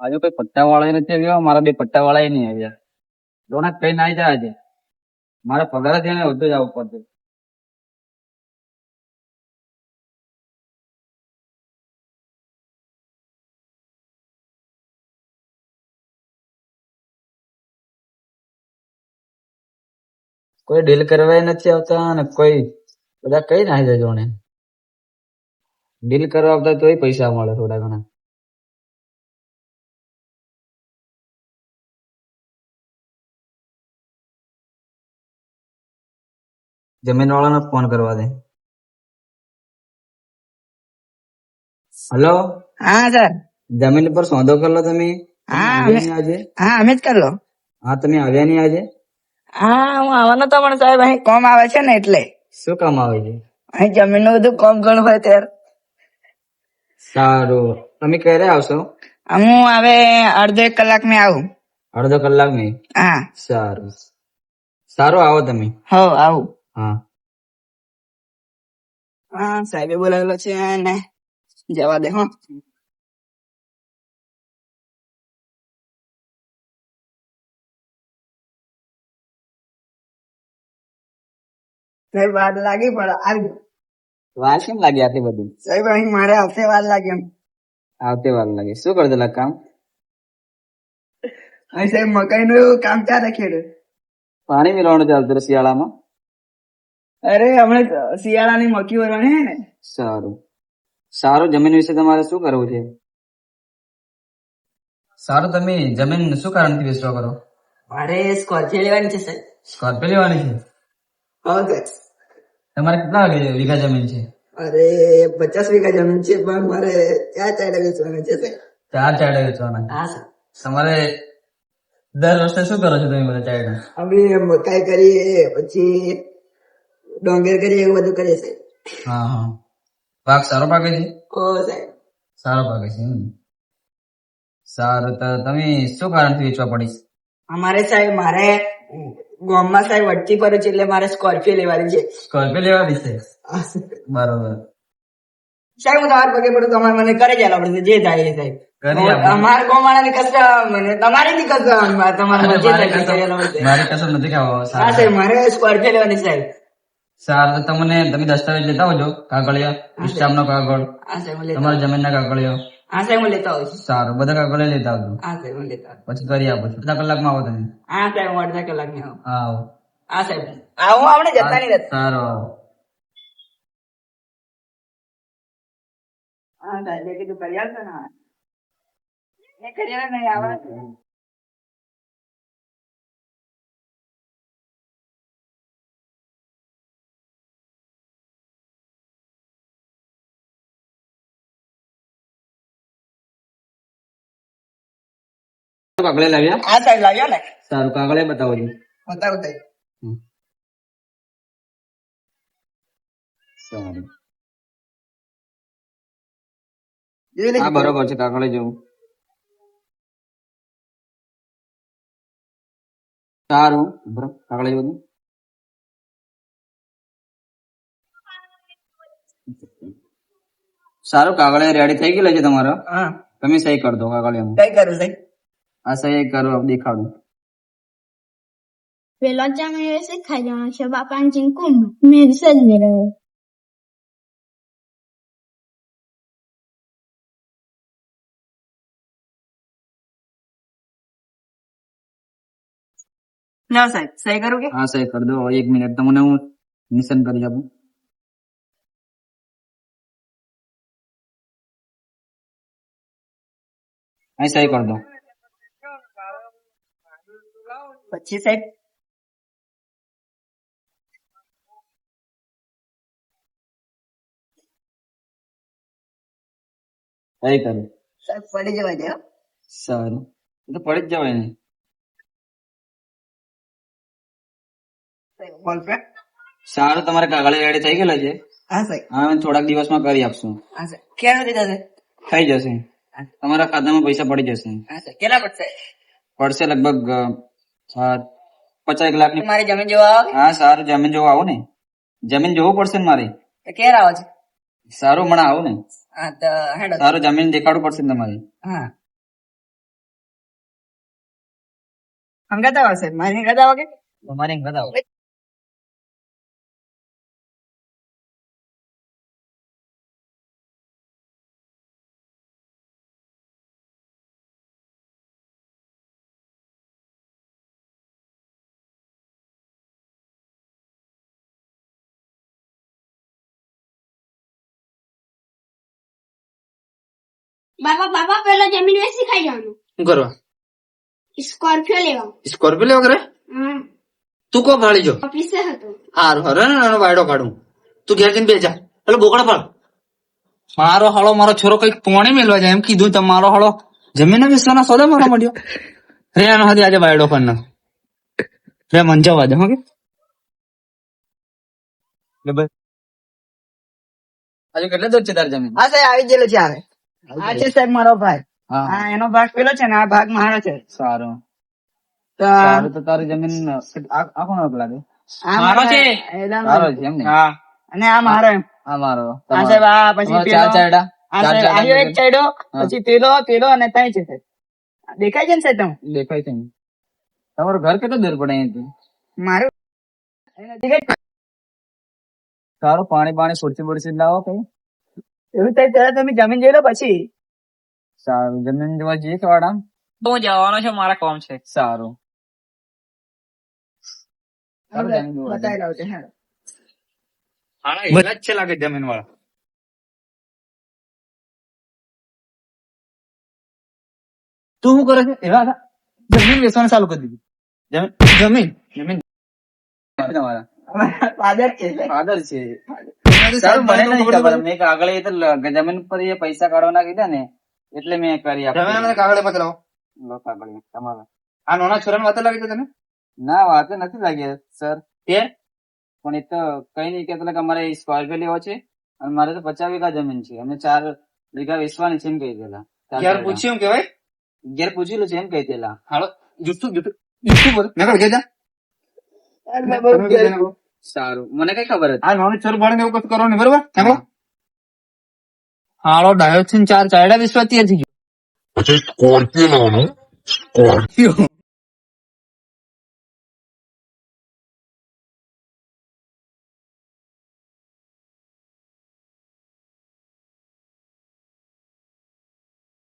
આજે કોઈ પટ્ટા વાળા નથી આવ્યા, મારા બે પટ્ટા વાળા નહીં આવ્યા. રોનક કઈ ના જાય આજે? મારે પગાર જ એને વધુ જ આવવું પડતું કોઈ ડીલ કરવા નથી આવતા અને કોઈ બધા કઈ ના જાય જોણે. ડીલ કરવા આવતા તોય પૈસા મળે થોડા ઘણા. જમીન વાળાને ફોન કરવા દે. હલો હા સર જમીન પર સોદો કરલો તમે. હા, આજે? હા અમે જ કરલો હા તમે આવ્યા નહીં આજે? હા હું આવવાનો તો પણ સાહેબ અહીં કોમ આવે છે ને એટલે. શું કામ આવે છે? અહીં જમીનનું બધું કોમ ઘણું હોય ત્યારે. સારું. તમે ક્યારે આવશો? હું હવે અડધો એક કલાક મેં આવું. અડધો કલાક મેં? હા. સારું. સારું આવો તમે. હો આવું. હા. હા સાહેબે બોલાવેલો છે ને જવા દે હો. સાહેબ વાર લાગી પણ આવી વાર કેમ લાગી આટલી બધી? સાહેબ અહીં મારે આવતે વાર લાગે એમ. આવતી વાર લાગે. શું કરતો કામ? અહીં સાહેબ મકાઈ નું કામ ચાલે ખેડૂત પાણી મિલવાનું ચાલતું શિયાળામાં? અરે હમણાં શિયાળાની મકી વરવાની હે ને. સારું. સારું જમીન વિશે તમારે શું કરવું છે? સારું તમે જમીન શું કારણથી વેચવા કરો? મારે સ્કોર્પિયો લેવાની છે સાહેબ સ્કોર્પિયો લેવાની છે? હા સાહેબ તમારે કેટલા વીઘા જમીન છે? અરે પચાસ વીઘા જમીન છે પણ મારે ચાર ચાડા વેચવાના છે સર. ચાર ચાડા વેચવાના? હા સર. તમારે દર વર્ષે શું કરો છો તમે બધા ચાડા અમે મકાઈ કરીએ પછી ડોંગર કરીએ એવું બધું કરીએ સાહેબ. હા હા. પાક સારો પાકે છે? ઓ સાહેબ. સારો પાકે છે. સારું તો તમે શું કારણથી વેચવા પડીશ? અમારે સાહેબ મારે ગામમાં સાહેબ વચ્ચી પર છે એટલે મારે સ્કોર્પિયો લેવાની છે. સ્કોર્પિયો લેવાની છે? બરોબર. સાહેબ હું તમારા પગે પડું તમારે મને કરે ચાલો પડશે જે થાય એ સાહેબ. અમારા ગામ કશું મને તમારે જે થાય. મારે નથી ખાવા હા સાહેબ મારે સ્કોર્પિયો લેવાની સાહેબ. સારું તમને તમે દસ્તાવેજ લેતા હોજો કાગળિયા સ્ટામ્પનો કાગળ તમારા જમીન ના કાગળિયો. હા સાહેબ હું લેતા આવું સારું બધા કાગળિયા લેતા આવજો. હા સાહેબ હું લેતા આવું. પછી કરી આપો છું. કેટલા કલાકમાં આવો તમે. હા સાહેબ હું અડધા કલાકની આવું. હા આવો હા સાહેબ આવું આપણે જતા નહીં રહેતા. સારું આવો. હા સાહેબ કીધું કરી આવશો ને? કરી આવે નહીં આવે કાગળિયા લાવ્યા? આ સાઈડ લાવ્યા ને? સારું કાગળે બતાવો છો બતાવો સાહેબ સારું. હા બરોબર છે કાગળે જેવું. સારું કાગળિયા જેવું સારું કાગળે રેડી થઈ ગયેલો છે તમારો? હા. તમે સહી કરી દો કાગળિયામાં સહી કરું સાહેબ આ સહી કરો દેખાડું. Veloce am ieșit care ceva pancin cum? Merse mereu. લો સાહેબ સહી કરું કે? હા સહી કરી દો. એક મિનિટ તમને હું નિશાન કરી આપું. અહીં સહી કરી દો. પછી સાહેબ સહી કરી સાહેબ પડી જવા દે સારું તો પડી જ જવાય ને સાહેબ ફોન પે સારું તમારે કાગળિયા રેડી થઈ ગયેલા છે? હા સાહેબ. હા થોડાક દિવસમાં કરી આપશું. હા સાહેબ. થઈ જશે. તમારા ખાતામાં પૈસા પડી જશે. હા સાહેબ. કેટલા પડશે? પડશે લગભગ પચાસ લાખની મારી જમીન જોવા આવે હા સારું જમીન જોવા આવો ને. જમીન જોવું પડશે ને મારી. ક્યારે આવો છે? સારું મને આવો ને. સારું જમીન દેખાડવું પડશે ને તમારે. હા. અંગત આવશે મારી અંગત આવે કે? તમારી અંગત આવે. બાપા બાપા પેલો જમીન વેચી ખાઈ જવાનું. શું કરવા? સ્કોર્પિયો લેવા સ્કોર્પિયો લેવા કરે તું કો ભાળી જો? ઓફિસે હતો. હારું હરે નાનો વાયડો કાઢું. તું ઘેર જઈને બેજા એટલે બોકડા પાડ મારો હાળો મારો છોરો કંઈક પોણી મેલવા જાય. એમ કીધું તમારો હાળો જમીન વિશ્વના સોદા મારો મળ્યો રે આનો હજી આજે વાયડો પણ ના રે મંજાવા દે હો આજે લે બસ કેટલે દૂર છે તાર જમીન? હા સાહેબ આવી ગયેલો છે આવે. આ છે સાહેબ મારો ભાઈ. હા. એનો ભાગ પેલો છે ને આ ભાગ મારો છે. સારું. સારું તો તારી જમીન આ કોનો હક લાગે મારો છે. એલા મારો. છે એમ ને? હા. અને આ મારો એમ. આ મારો આ સાહેબ આ પછી ચાર ચારડા. આ આયો એક ચાડો પછી પેલો પેલો અને તઈ છે સાહેબ. દેખાય છે ને સાહેબ તમે દેખાય છે. તમારું ઘર કેટલું દૂર પડે અહીંથી? મારું. સારું પાણી પાણી ખુરશી બુરશી લાવો કઈ? એવું સાહેબ ત્યારે તમે જમીન જોઈ લો પછી. સારું જમીન જોવા જઈએ કે વાડા? હું જવાનો છું મારા કોમ છે. સારું. સારું, જમીન જોવા જઈએ. બતાવી રહ્યો હા. બધા જ છે લાગે જમીન વાળા. તું શું કરે છે? એવા જમીન વેચવાનું ચાલુ કરી દીધું. જમીન જમીન. તમારા father છે ફાધર છે. મને નહીં ખબર મેં એક આગળ એ તો જમીન પર એ પૈસા કાઢવાના કીધા ને એટલે મેં કરી આપ્યું મને બતાવો લો કાગળ તમારા. આ નાના છોરાને વાત લાગી તને? ના વાત નથી લાગી સર. તે પણ એ તો કઈ નહીં કેતા કે અમારે સ્કોર્પિયો લેવો છે અને મારે તો પચાસ વીઘા જમીન છે. અમે ચાર વીઘા વેચવાની છે એમ કહી દેલા. પૂછ્યું કેવાય ઘેર પૂછેલું છે એમ કહી દેલા. હાલો જુસ્તું જુસ્તું જુસ્તું બોલ. નકર જા. સારું. મને કઈ ખબર હતી? આ નાનું છોર ભાડે એવું કશું કરવાનું નહીં, બરોબર? ચાલો. હાલો ડાયોક્સિન ચાર ચારડા વિશ્વા થઈ પછી સ્કોર્પિયો લેવાનું સ્કોર્પિયો. ગયો